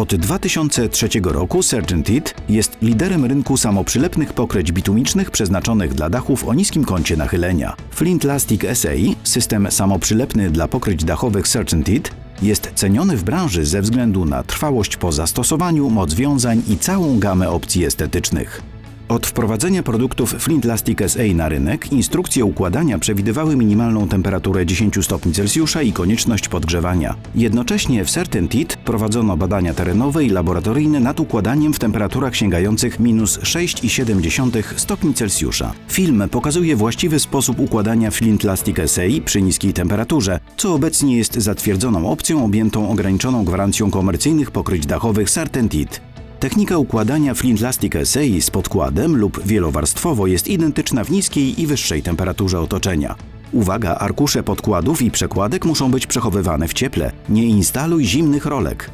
Od 2003 roku Certainteed jest liderem rynku samoprzylepnych pokryć bitumicznych przeznaczonych dla dachów o niskim kącie nachylenia. Flint Lastic SA, system samoprzylepny dla pokryć dachowych Certainteed, jest ceniony w branży ze względu na trwałość po zastosowaniu, moc wiązań i całą gamę opcji estetycznych. Od wprowadzenia produktów Flint Plastic SA na rynek instrukcje układania przewidywały minimalną temperaturę 10 stopni Celsjusza i konieczność podgrzewania. Jednocześnie w Certainteed prowadzono badania terenowe i laboratoryjne nad układaniem w temperaturach sięgających minus 6,7 stopni Celsjusza. Film pokazuje właściwy sposób układania Flint Plastic SA przy niskiej temperaturze, co obecnie jest zatwierdzoną opcją objętą ograniczoną gwarancją komercyjnych pokryć dachowych Certainteed. Technika układania Flint Plastic SA z podkładem lub wielowarstwowo jest identyczna w niskiej i wyższej temperaturze otoczenia. Uwaga, arkusze podkładów i przekładek muszą być przechowywane w cieple. Nie instaluj zimnych rolek.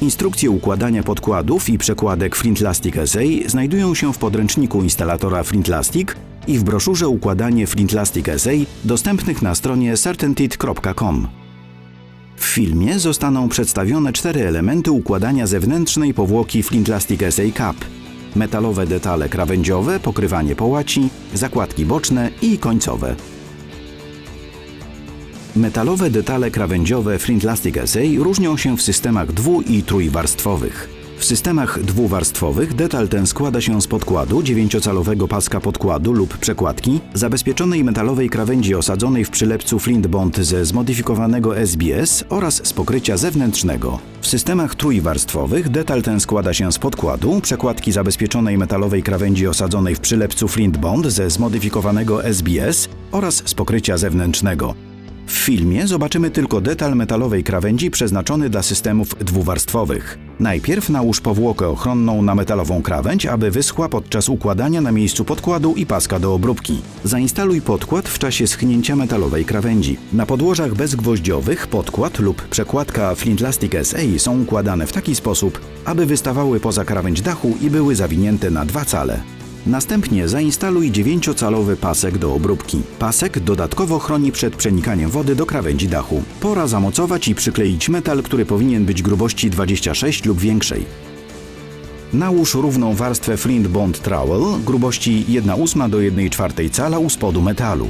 Instrukcje układania podkładów i przekładek Flintlastic SA znajdują się w podręczniku instalatora Flintlastic i w broszurze Układanie Flintlastic SA dostępnych na stronie certainteed.com. Filmie zostaną przedstawione cztery elementy układania zewnętrznej powłoki Flintlastic SA Cup. Metalowe detale krawędziowe, pokrywanie połaci, zakładki boczne i końcowe. Metalowe detale krawędziowe Flintlastic SA różnią się w systemach dwu- i trójwarstwowych. W systemach dwuwarstwowych detal ten składa się z podkładu, 9-calowego paska podkładu lub przekładki, zabezpieczonej metalowej krawędzi osadzonej w przylepcu Flint Bond ze zmodyfikowanego SBS oraz z pokrycia zewnętrznego. W systemach trójwarstwowych detal ten składa się z podkładu, przekładki zabezpieczonej metalowej krawędzi osadzonej w przylepcu Flint Bond ze zmodyfikowanego SBS oraz z pokrycia zewnętrznego. W filmie zobaczymy tylko detal metalowej krawędzi przeznaczony dla systemów dwuwarstwowych. Najpierw nałóż powłokę ochronną na metalową krawędź, aby wyschła podczas układania na miejscu podkładu i paska do obróbki. Zainstaluj podkład w czasie schnięcia metalowej krawędzi. Na podłożach bezgwoździowych podkład lub przekładka Flintlastic SA są układane w taki sposób, aby wystawały poza krawędź dachu i były zawinięte na dwa cale. Następnie zainstaluj 9-calowy pasek do obróbki. Pasek dodatkowo chroni przed przenikaniem wody do krawędzi dachu. Pora zamocować i przykleić metal, który powinien być grubości 26 lub większej. Nałóż równą warstwę Flint Bond Trowel grubości 1,8 do 1,4 cala u spodu metalu.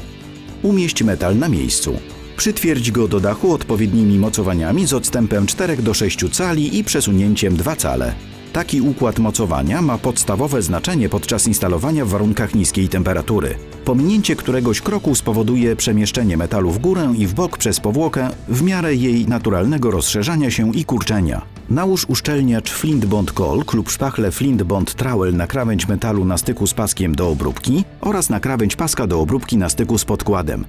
Umieść metal na miejscu. Przytwierdź go do dachu odpowiednimi mocowaniami z odstępem 4 do 6 cali i przesunięciem 2 cale. Taki układ mocowania ma podstawowe znaczenie podczas instalowania w warunkach niskiej temperatury, pominięcie któregoś kroku spowoduje przemieszczenie metalu w górę i w bok przez powłokę w miarę jej naturalnego rozszerzania się i kurczenia. Nałóż uszczelniacz Flint Bond Colk lub szpachlę Flint Bond Trowel na krawędź metalu na styku z paskiem do obróbki oraz na krawędź paska do obróbki na styku z podkładem.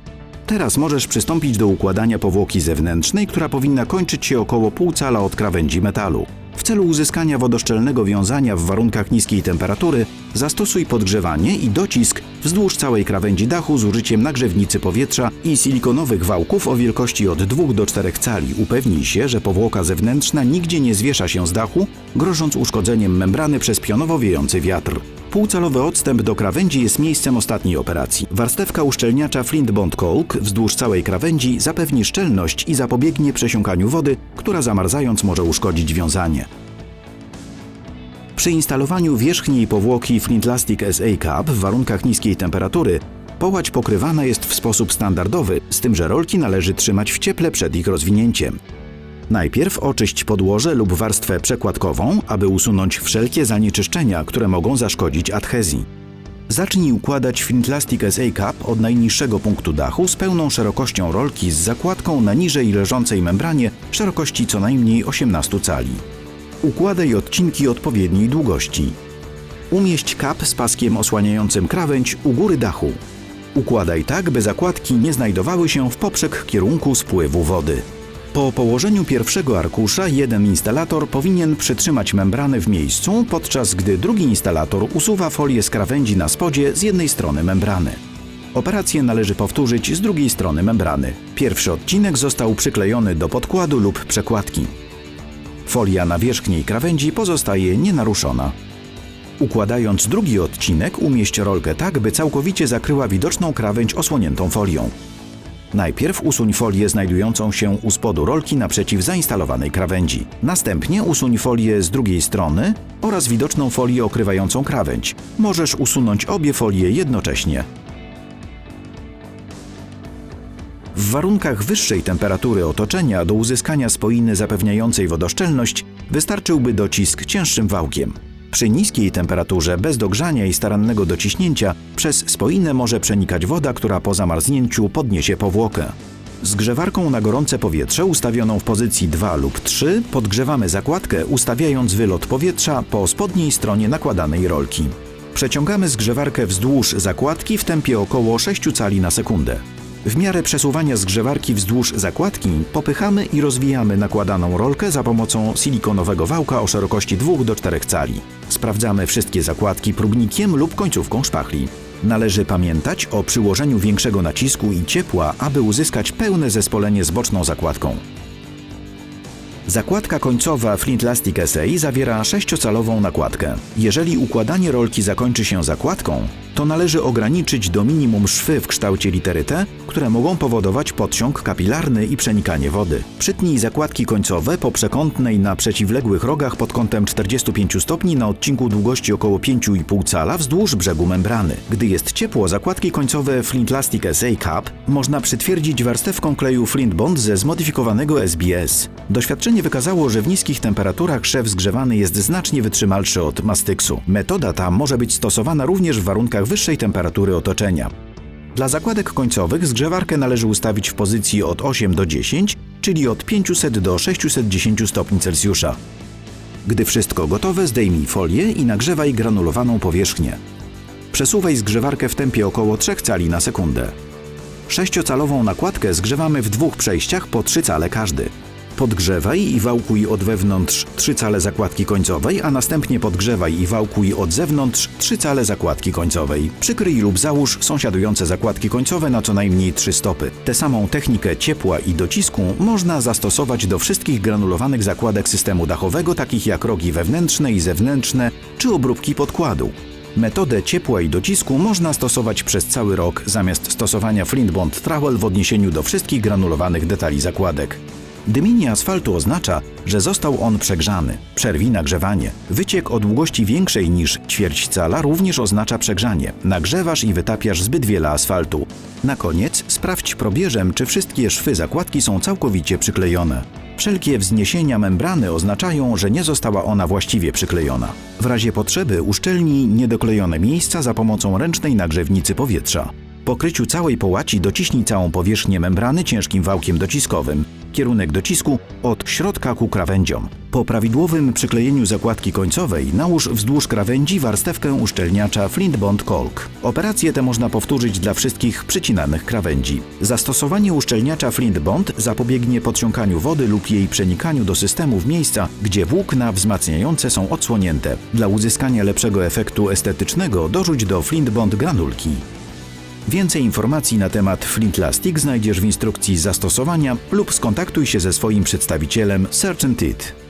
Teraz możesz przystąpić do układania powłoki zewnętrznej, która powinna kończyć się około pół cala od krawędzi metalu. W celu uzyskania wodoszczelnego wiązania w warunkach niskiej temperatury zastosuj podgrzewanie i docisk wzdłuż całej krawędzi dachu z użyciem nagrzewnicy powietrza i silikonowych wałków o wielkości od 2 do 4 cali. Upewnij się, że powłoka zewnętrzna nigdzie nie zwiesza się z dachu, grożąc uszkodzeniem membrany przez pionowo wiejący wiatr. Półcalowy odstęp do krawędzi jest miejscem ostatniej operacji. Warstewka uszczelniacza Flint Bond Caulk wzdłuż całej krawędzi zapewni szczelność i zapobiegnie przesiąkaniu wody, która zamarzając może uszkodzić wiązanie. Przy instalowaniu wierzchniej powłoki Flintlastic SA Cup w warunkach niskiej temperatury połać pokrywana jest w sposób standardowy, z tym że rolki należy trzymać w cieple przed ich rozwinięciem. Najpierw oczyść podłoże lub warstwę przekładkową, aby usunąć wszelkie zanieczyszczenia, które mogą zaszkodzić adhezji. Zacznij układać Flintlastic SA Cup od najniższego punktu dachu z pełną szerokością rolki z zakładką na niżej leżącej membranie szerokości co najmniej 18 cali. Układaj odcinki odpowiedniej długości. Umieść kap z paskiem osłaniającym krawędź u góry dachu. Układaj tak, by zakładki nie znajdowały się w poprzek kierunku spływu wody. Po położeniu pierwszego arkusza jeden instalator powinien przytrzymać membrany w miejscu, podczas gdy drugi instalator usuwa folię z krawędzi na spodzie z jednej strony membrany. Operację należy powtórzyć z drugiej strony membrany. Pierwszy odcinek został przyklejony do podkładu lub przekładki. Folia na wierzchniej krawędzi pozostaje nienaruszona. Układając drugi odcinek, umieść rolkę tak, by całkowicie zakryła widoczną krawędź osłoniętą folią. Najpierw usuń folię znajdującą się u spodu rolki naprzeciw zainstalowanej krawędzi. Następnie usuń folię z drugiej strony oraz widoczną folię okrywającą krawędź. Możesz usunąć obie folie jednocześnie. W warunkach wyższej temperatury otoczenia do uzyskania spoiny zapewniającej wodoszczelność wystarczyłby docisk cięższym wałkiem. Przy niskiej temperaturze, bez dogrzania i starannego dociśnięcia, przez spoinę może przenikać woda, która po zamarznięciu podniesie powłokę. Zgrzewarką na gorące powietrze ustawioną w pozycji 2 lub 3 podgrzewamy zakładkę ustawiając wylot powietrza po spodniej stronie nakładanej rolki. Przeciągamy zgrzewarkę wzdłuż zakładki w tempie około 6 cali na sekundę. W miarę przesuwania zgrzewarki wzdłuż zakładki popychamy i rozwijamy nakładaną rolkę za pomocą silikonowego wałka o szerokości 2 do 4 cali. Sprawdzamy wszystkie zakładki próbnikiem lub końcówką szpachli. Należy pamiętać o przyłożeniu większego nacisku i ciepła, aby uzyskać pełne zespolenie z boczną zakładką. Zakładka końcowa Flintlastic SA zawiera 6-calową nakładkę. Jeżeli układanie rolki zakończy się zakładką, to należy ograniczyć do minimum szwy w kształcie litery T, które mogą powodować podciąg kapilarny i przenikanie wody. Przytnij zakładki końcowe po przekątnej na przeciwległych rogach pod kątem 45 stopni na odcinku długości około 5,5 cala wzdłuż brzegu membrany. Gdy jest ciepło, zakładki końcowe Flintlastic SA Cup można przytwierdzić warstewką kleju Flint Bond ze zmodyfikowanego SBS. Doświadczenie wykazało, że w niskich temperaturach szef zgrzewany jest znacznie wytrzymalszy od mastyksu. Metoda ta może być stosowana również w warunkach wyższej temperatury otoczenia. Dla zakładek końcowych zgrzewarkę należy ustawić w pozycji od 8 do 10, czyli od 500 do 610 stopni Celsjusza. Gdy wszystko gotowe, zdejmij folię i nagrzewaj granulowaną powierzchnię. Przesuwaj zgrzewarkę w tempie około 3 cali na sekundę. Sześciocalową nakładkę zgrzewamy w dwóch przejściach po 3 cale każdy. Podgrzewaj i wałkuj od wewnątrz 3 cale zakładki końcowej, a następnie podgrzewaj i wałkuj od zewnątrz 3 cale zakładki końcowej. Przykryj lub załóż sąsiadujące zakładki końcowe na co najmniej 3 stopy. Tę samą technikę ciepła i docisku można zastosować do wszystkich granulowanych zakładek systemu dachowego, takich jak rogi wewnętrzne i zewnętrzne, czy obróbki podkładu. Metodę ciepła i docisku można stosować przez cały rok zamiast stosowania Flint Bond Trowel w odniesieniu do wszystkich granulowanych detali zakładek. Dymienie asfaltu oznacza, że został on przegrzany. Przerwij nagrzewanie. Wyciek o długości większej niż ćwierć cala również oznacza przegrzanie. Nagrzewasz i wytapiasz zbyt wiele asfaltu. Na koniec sprawdź probierzem, czy wszystkie szwy zakładki są całkowicie przyklejone. Wszelkie wzniesienia membrany oznaczają, że nie została ona właściwie przyklejona. W razie potrzeby uszczelnij niedoklejone miejsca za pomocą ręcznej nagrzewnicy powietrza. Po kryciu całej połaci dociśnij całą powierzchnię membrany ciężkim wałkiem dociskowym. Kierunek docisku od środka ku krawędziom. Po prawidłowym przyklejeniu zakładki końcowej nałóż wzdłuż krawędzi warstewkę uszczelniacza Flint Bond. Operację tę można powtórzyć dla wszystkich przycinanych krawędzi. Zastosowanie uszczelniacza Flint Bond zapobiegnie podsiąkaniu wody lub jej przenikaniu do systemu w miejsca, gdzie włókna wzmacniające są odsłonięte. Dla uzyskania lepszego efektu estetycznego dorzuć do Flint Bond granulki. Więcej informacji na temat Flintlastic znajdziesz w instrukcji zastosowania lub skontaktuj się ze swoim przedstawicielem Search It.